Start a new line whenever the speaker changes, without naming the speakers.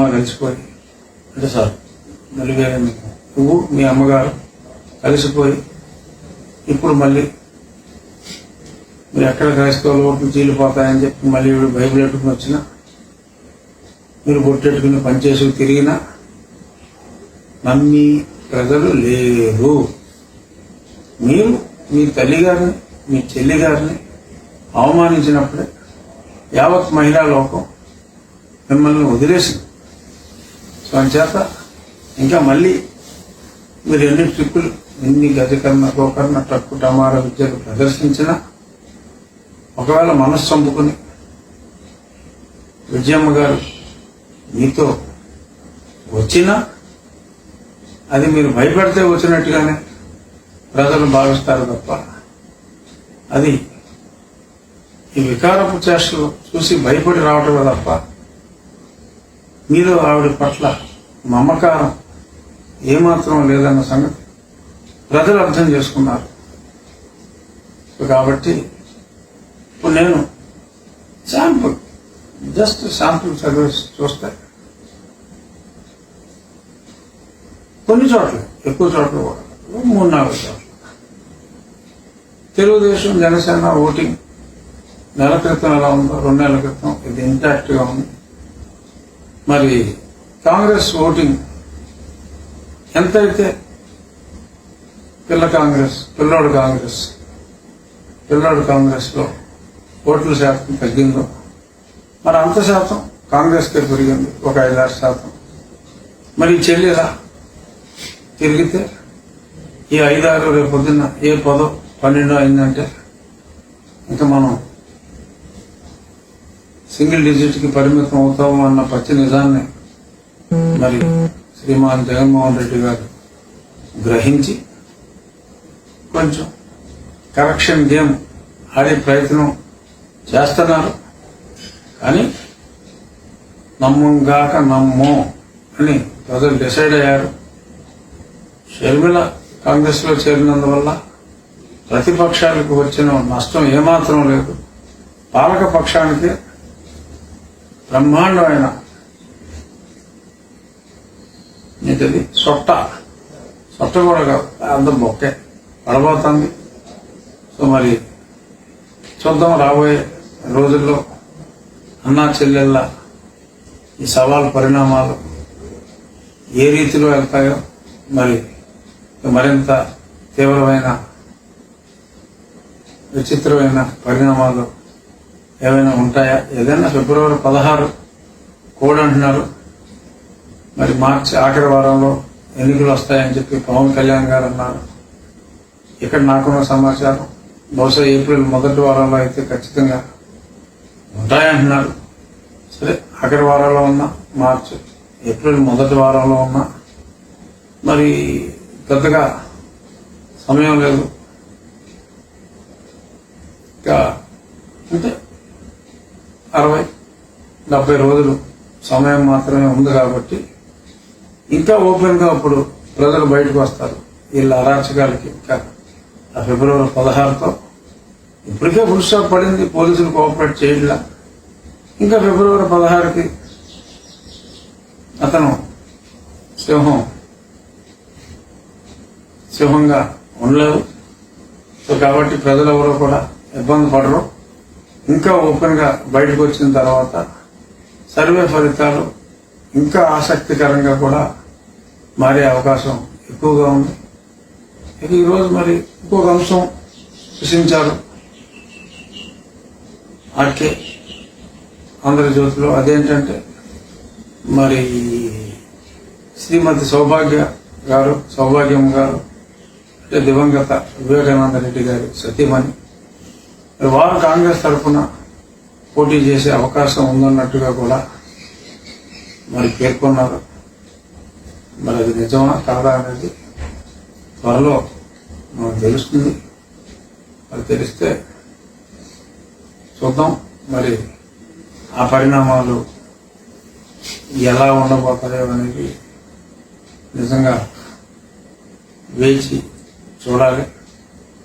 అమ్మ కలిసిపోయి అంటే సార్? మీకు. నువ్వు మీ అమ్మగారు కలిసిపోయి ఇప్పుడు మళ్ళీ మీరు ఎక్కడ క్రైస్తవులు ఓట్లు చీలిపోతాయని చెప్పి మళ్ళీ వీడు బైబిల్ పెట్టుకుని వచ్చినా మీరు బొట్టెట్టుకుని పనిచేసి తిరిగినా నమ్మి ప్రజలు లేరు. మీరు మీ తల్లి గారిని మీ చెల్లి గారిని అవమానించినప్పుడే యావత్ మహిళా లోకం మిమ్మల్ని వదిలేసింది. సో ఇంకా మళ్ళీ మీరు ఎన్ని ట్రిప్పులు ఎన్ని గజకర్ణ గోకర్ణ ట్రక్కు టమార విద్యలు ప్రదర్శించినా ఒకవేళ మనస్సు చంపుకుని విజయమ్మ గారు మీతో వచ్చినా అది మీరు భయపడితే వచ్చినట్టుగానే ప్రజలు భావిస్తారు తప్ప అది ఈ వికారపు చేష్టలు చూసి భయపడి రావటమే తప్ప మీలో ఆవిడ పట్ల మమకారం ఏమాత్రం లేదన్న సంగతి ప్రజలు అర్థం చేసుకున్నారు. కాబట్టి ఇప్పుడు నేను శాంపుల్ జస్ట్ శాంపుల్ సర్వీస్ చూస్తే కొన్ని చోట్ల ఎక్కువ చోట్ల కూడా మూడు నాలుగు చోట్ల. తెలుగుదేశం జనసేన ఓటింగ్ నెల క్రితం ఎలా ఉందో రెండు నెలల క్రితం ఇది ఇంటాక్ట్గా ఉంది. మరి కాంగ్రెస్ ఓటింగ్ ఎంతైతే పిల్ల కాంగ్రెస్ పిల్లోడు కాంగ్రెస్ పిల్లోడు కాంగ్రెస్లో ఓట్ల శాతం తగ్గిందో మరి అంత శాతం కాంగ్రెస్ కే పెరిగింది ఒక ఐదారు శాతం. మరి చెల్లెలా చెల్లిలా తిరిగితే ఈ ఐదారు రేపు పొద్దున్న ఏ పదో పన్నెండో అయిందంటే ఇంకా మనం సింగిల్ డిజిట్కి పరిమితం అవుతాం అన్న పచ్చి నిజాన్ని మరి శ్రీమాన్ జగన్మోహన్ రెడ్డి గారు గ్రహించి కొంచెం కరెక్షన్ గేమ్ ఆడే ప్రయత్నం చేస్తున్నారు. కానీ నమ్మంగాక నమ్మో అని ప్రజలు డిసైడ్ అయ్యారు. షర్మిల కాంగ్రెస్లో చేరినందువల్ల ప్రతిపక్షాలకు వచ్చిన నష్టం ఏమాత్రం లేదు. పాలక పక్షానికి బ్రహ్మాండమైన ఏంటది సొట్ట. సొట్ట కూడా కాదు అంత బొక్కే పడబోతుంది సో మరి చూద్దాం రాబోయే రోజుల్లో అన్నా చెల్లెళ్ళ ఈ సవాల్ పరిణామాలు ఏ రీతిలో వెళ్తాయో మరి మరింత తీవ్రమైన విచిత్రమైన పరిణామాలు ఏమైనా ఉంటాయా? ఏదైనా ఫిబ్రవరి పదహారు కోడ్ అంటున్నారు. మరి మార్చి ఆఖరి వారంలో ఎన్నికలు వస్తాయని చెప్పి పవన్ కళ్యాణ్ గారు అన్నారు. ఇక్కడ నాకున్న సమాచారం బహుశా ఏప్రిల్ మొదటి వారంలో అయితే ఖచ్చితంగా ఉంటాయంటున్నారు. సరే ఆఖరి వారంలో ఉన్నా మార్చి ఏప్రిల్ మొదటి వారంలో ఉన్నా మరి పెద్దగా సమయం లేదు ఇంకా అంటే అరవై డెబ్బై రోజులు సమయం మాత్రమే ఉంది కాబట్టి ఇంకా ఓపెన్గా అప్పుడు ప్రజలు బయటకు వస్తారు. వీళ్ళ అరాచకాలకి ఇంకా ఆ ఫిబ్రవరి పదహారుతో ఇప్పటికే ఫుల్ స్టాప్ పడింది పోలీసులు కోఆపరేట్ చేయట్లా. ఇంకా ఫిబ్రవరి పదహారుకి అతను సింహం సింహంగా ఉండలేదు. సో కాబట్టి ప్రజలు ఎవరో కూడా ఇబ్బంది పడరు. ఇంకా ఓపెన్గా బయటకు వచ్చిన తర్వాత సర్వే ఫలితాలు ఇంకా ఆసక్తికరంగా కూడా మారే అవకాశం ఎక్కువగా ఉంది. ఇక ఈరోజు మరి ఇంకొక అంశం సృష్టించారు ఆర్కే ఆంధ్రజ్యోతిలో అదేంటంటే మరి శ్రీమతి సౌభాగ్య గారు సౌభాగ్యం గారు అంటే దివంగత వివేకానంద రెడ్డి గారి సతీమణి. వారు కాంగ్రెస్ తరఫున పోటీ చేసే అవకాశం ఉందన్నట్టుగా కూడా మరి పేర్కొన్నారు. మరి అది నిజమా కాదా అనేది త్వరలో మనకు తెలుస్తుంది. మరి తెలిస్తే చూద్దాం. మరి ఆ పరిణామాలు ఎలా ఉండబోతాయో అనేది నిజంగా వేచి చూడాలి.